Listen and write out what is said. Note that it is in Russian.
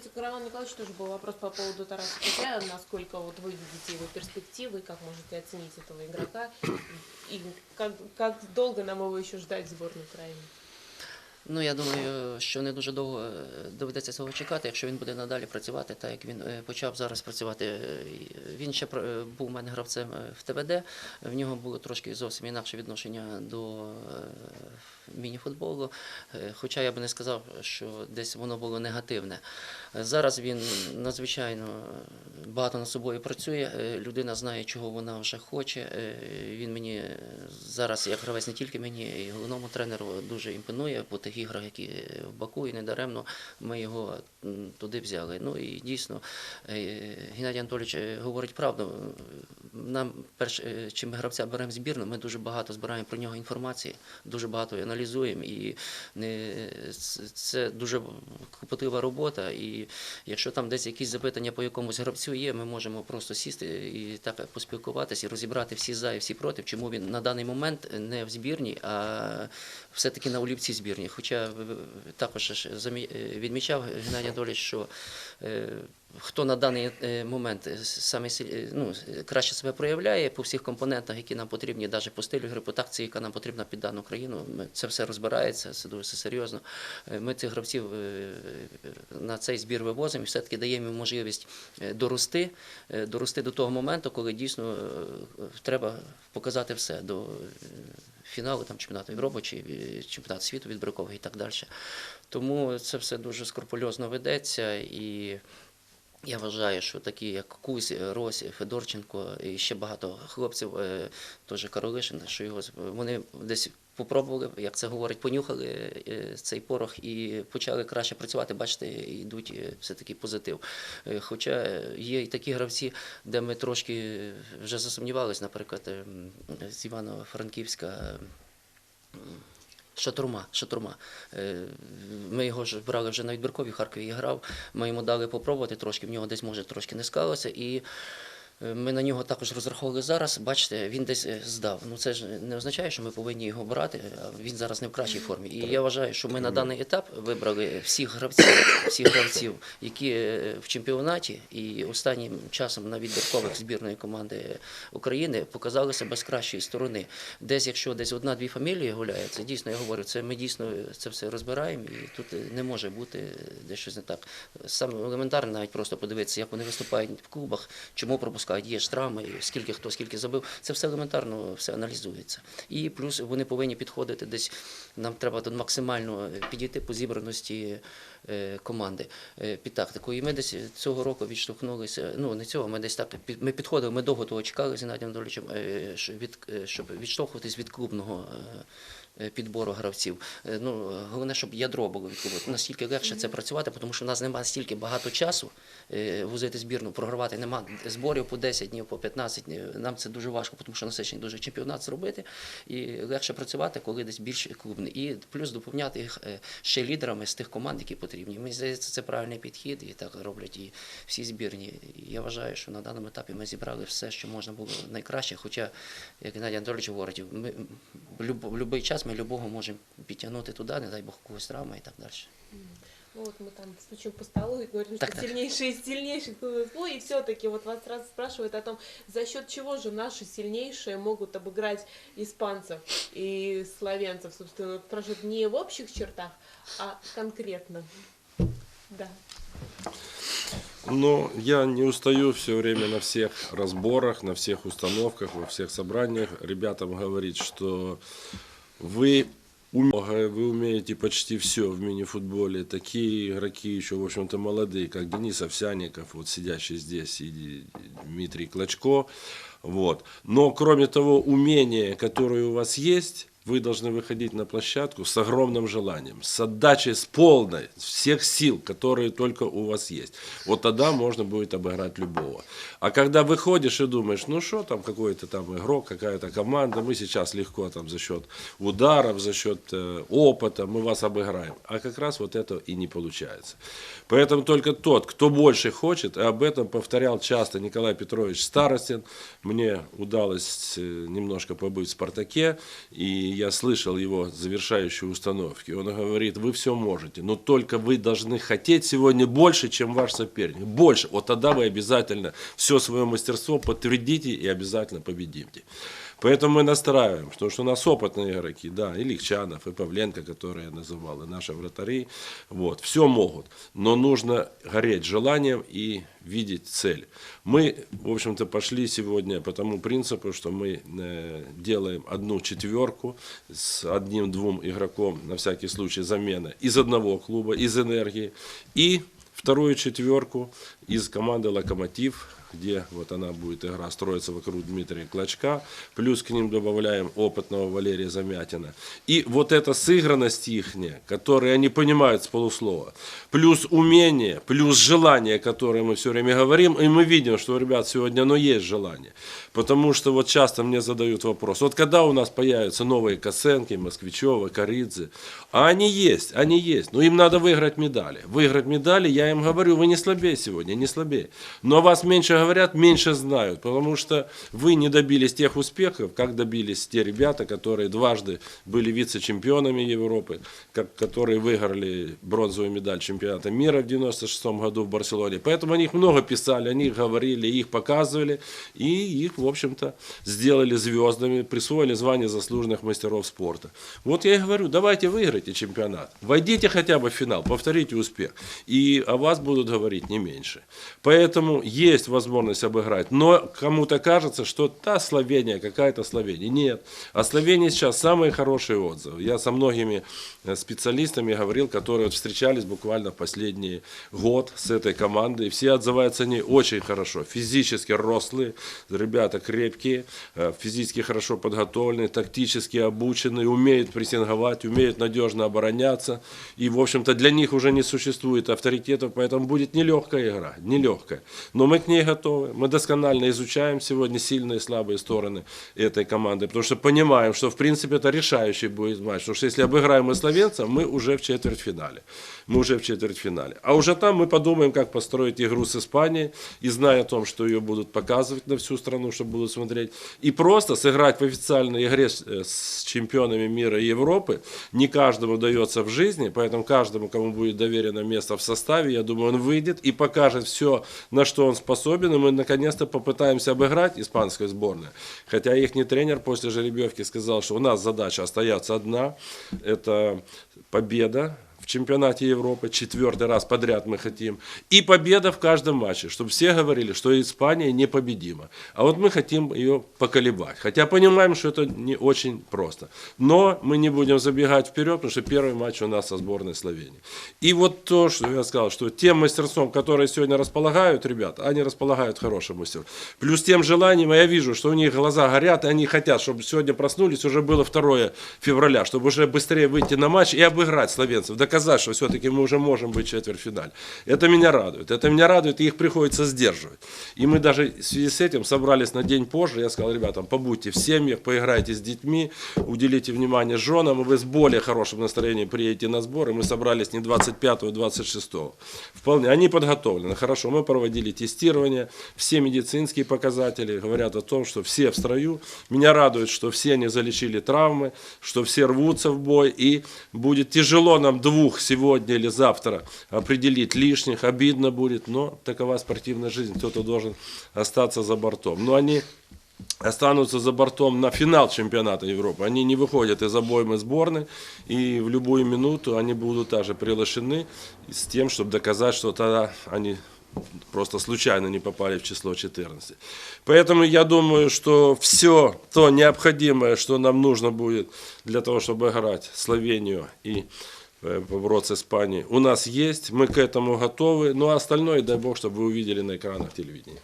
кстати, к Роману Николаевичу тоже был вопрос по поводу Тараса Кузя. Насколько вот вы видите его перспективы, как можете оценить этого игрока? И как, как долго нам его еще ждать в сборной Украины? Ну, я думаю, що не дуже довго е, доведеться цього чекати, якщо він буде надалі працювати, так як він е, почав зараз працювати. Е, і Він ще пр- е, був у мене гравцем е, в ТВД, в нього було трошки зовсім інакше відношення до е, мініфутболу. Е, Хоча я би не сказав, що десь воно було негативне. Е, Зараз він надзвичайно багато над собою працює. е, Людина знає, чого вона вже хоче. Е, Він мені зараз, як гравець, не тільки мені, і головному тренеру дуже імпонує по тих іграх, які в Баку, і недаремно ми його туди взяли. Ну і дійсно, е, Геннадій Анатолійович е, говорить правду. Нам перш е, чим ми гравця беремо збірну, ми дуже багато збираємо про нього інформації, дуже багато аналізуємо. І це- дуже клопотлива робота. І якщо там десь якісь запитання по якомусь гравцю є, ми можемо просто сісти і так поспілкуватися і розібрати всі за і всі проти, чому він на даний момент не в збірні, а все-таки на олівці збірні. Хоча е, також е, відмічав Геннадій Анатолійович, що хто на даний е, момент е, саме е, ну, краще себе проявляє по всіх компонентах, які нам потрібні, навіть по стилю гри, по тактиці, яка нам потрібна під дану країну. Це все розбирається, це дуже все серйозно. Ми цих гравців на цей збір вивозимо і все-таки даємо їм можливість дорости, дорости до того моменту, коли дійсно треба показати все до фіналу там, чемпіонату Європи чи чемпіонату світу відбірковий і так далі. Тому це все дуже скрупульозно ведеться і. Я вважаю, що такі, як Кузь, Рось, Федорченко і ще багато хлопців, е, теж Каролишин, що його вони десь попробували, як це говорять, понюхали е, цей порох і почали краще працювати. Бачите, йдуть е, все-таки позитив. Е, Хоча є і такі гравці, де ми трошки вже засумнівались, наприклад, е, з Івано-Франківська. м, Шатурма, шатурма. Е, Ми його ж брали вже на відбіркові, в Харкові я грав. Ми йому дали попробувати трошки, в нього десь може трошки не склалося. І е, ми на нього також розраховували зараз. Бачите, він десь е, здав. Ну це ж не означає, що ми повинні його брати. Він зараз не в кращій формі. І я вважаю, що ми на даний етап вибрали всіх гравців, всіх гравців, які е, в чемпіонаті і останнім часом на відбіркових збірної команди України показали себе з кращої сторони. Десь, якщо десь одна-дві фамілії гуляють, це дійсно я говорю, це ми дійсно це все розбираємо, і тут е, не може бути десь щось не так. Саме елементарно навіть просто подивитися, як вони виступають в клубах, чому пропускають, є ж травми, скільки хто скільки забив. Це все елементарно все аналізується. І плюс вони повинні підходити десь. Нам треба тут максимально підійти по зібраності е, команди е, під тактику. І ми десь цього року відштовхнулися. Ну не цього, ми десь так ми підходили. Ми довго того чекали з Геннадієм е, від щоб відштовхуватись від клубного. Е, Підбору гравців. Е, Ну, е, головне, щоб ядро було від клубу. Настільки легше це працювати, тому що в нас немає стільки багато часу возити збірну, програвати. Нема зборів по 10 днів, по 15 днів. Нам це дуже важко, тому що насичений дуже чемпіонат зробити. І легше працювати, коли десь більш клубний. І плюс доповняти їх ще лідерами з тих команд, які потрібні. Мені здається, це правильний підхід, і так роблять і всі збірні. Я вважаю, що на даному етапі ми зібрали все, що можна було найкраще. Хоча, як Геннадій Анатолійович говорить, ми в будь-який час ми любого можемо підтягнути туди, не дай Бог когось травма і так далі. Ну вот мы там стучим по столу и говорим, Так, что так. сильнейший из сильнейших. Ну и все-таки вот вас сразу спрашивают о том, за счет чего же наши сильнейшие могут обыграть испанцев и славянцев, собственно, спрашивают не в общих чертах, а конкретно. Да. Но я не устаю все время на всех разборах, на всех установках, во всех собраниях ребятам говорить, что вы вы умеете почти все в мини-футболе. Такие игроки еще, в общем-то, молодые, как Денис Овсяников, вот сидящий здесь, и Дмитрий Клочко. Вот. Но, кроме того умения, которое у вас есть, вы должны выходить на площадку с огромным желанием, с отдачей, с полной, всех сил, которые только у вас есть. Вот тогда можно будет обыграть любого. А когда выходишь и думаешь, ну что там какой-то там игрок, какая-то команда, мы сейчас легко там за счет ударов, за счет э, опыта мы вас обыграем. А как раз вот это и не получается. Поэтому только тот, кто больше хочет, и об этом повторял часто Николай Петрович Старостин, мне удалось э, немножко побыть в «Спартаке», и я слышал его завершающие установки, он говорит, вы все можете, но только вы должны хотеть сегодня больше, чем ваш соперник. Больше. Вот тогда вы обязательно все свое мастерство подтвердите и обязательно победите. Поэтому мы настраиваем, потому что у нас опытные игроки, да, и Легчанов, и Павленко, которые я называл, и наши вратари, вот, все могут, но нужно гореть желанием и видеть цель. Мы, в общем-то, пошли сегодня по тому принципу, что мы э, делаем одну четверку с одним-двум игроком, на всякий случай замена, из одного клуба, из энергии, и вторую четверку из команды «Локомотив», где вот она будет игра строиться вокруг Дмитрия Клочка, плюс к ним добавляем опытного Валерия Замятина. И вот эта сыгранность ихняя, которую они понимают с полуслова, плюс умение, плюс желание, которое мы все время говорим, и мы видим, что у ребят сегодня оно есть желание. Потому что вот часто мне задают вопрос, вот когда у нас появятся новые Косенки, Москвичева, Коридзе, а они есть, они есть, но им надо выиграть медали. Выиграть медали, я им говорю, вы не слабее сегодня, не слабее. Но о вас меньше говорят, меньше знают, потому что вы не добились тех успехов, как добились те ребята, которые дважды были вице-чемпионами Европы, как, которые выиграли бронзовую медаль чемпионата мира в 96 году в Барселоне. Поэтому о них много писали, о них говорили, их показывали, и их, в общем-то, сделали звездами, присвоили звание заслуженных мастеров спорта. Вот я и говорю, давайте выиграйте чемпионат, войдите хотя бы в финал, повторите успех, и о вас будут говорить не меньше. Поэтому есть возможность обыграть, но кому-то кажется, что та Словения, какая-то Словения. Нет, о Словении сейчас самые хорошие отзывы. Я со многими э, специалистами говорил, которые встречались буквально последний год с этой командой, все отзываются они очень хорошо, физически рослые, ребята крепкие, э, физически хорошо подготовленные, тактически обученные, умеют прессинговать, умеют надежно обороняться, и, в общем-то, для них уже не существует авторитетов, поэтому будет нелегкая игра, нелегкая. Но мы к ней готовы, мы досконально изучаем сегодня сильные и слабые стороны этой команды, потому что понимаем, что, в принципе, это решающий будет матч, потому что если обыграем мы словенцев, мы уже в четвертьфинале, мы уже в четвертьфинале. А уже там мы подумаем, как построить игру с Испанией, и зная о том, что ее будут показывать на всю страну, что будут смотреть, и просто сыграть в официальной игре с, э, чемпионами мира и Европы, не каждому дается в жизни, поэтому каждому, кому будет доверено место в составе, я думаю, он выйдет и покажет все, на что он способен, и мы наконец-то попытаемся обыграть испанскую сборную. Хотя их тренер после жеребьевки сказал, что у нас задача остается одна, это победа в чемпионате Европы, четвертый раз подряд мы хотим, и победа в каждом матче, чтобы все говорили, что Испания непобедима. А вот мы хотим ее поколебать, хотя понимаем, что это не очень просто. Но мы не будем забегать вперед, потому что первый матч у нас со сборной Словении. И вот то, что я сказал, что тем мастерством, которое сегодня располагают ребята, они располагают хорошим мастерством. Плюс тем желанием, а я вижу, что у них глаза горят, и они хотят, чтобы сегодня проснулись, уже было 2 февраля, чтобы уже быстрее выйти на матч и обыграть словенцев, доказать, что все-таки мы уже можем быть в четвертьфинале. Это меня радует. Это меня радует, и их приходится сдерживать. И мы даже в связи с этим собрались на день позже. Я сказал, ребятам, побудьте в семьях, поиграйте с детьми, уделите внимание женам, и вы с более хорошим настроением приедете на сбор. И мы собрались не 25-го, а 26-го. Вполне. Они подготовлены. Хорошо, мы проводили тестирование. Все медицинские показатели говорят о том, что все в строю. Меня радует, что все не залечили травмы, что все рвутся в бой. И будет тяжело нам двух сегодня или завтра определить лишних, обидно будет, но такова спортивная жизнь, кто-то должен остаться за бортом. Но они останутся за бортом на финал чемпионата Европы. Они не выходят из обоймы сборной, и в любую минуту они будут также приглашены с тем, чтобы доказать, что тогда они просто случайно не попали в число 14. Поэтому я думаю, что все то необходимое, что нам нужно будет для того, чтобы играть Словению и э, побороться с Испанией, у нас есть, мы к этому готовы. Ну а остальное, дай бог, чтобы вы увидели на экранах телевидения.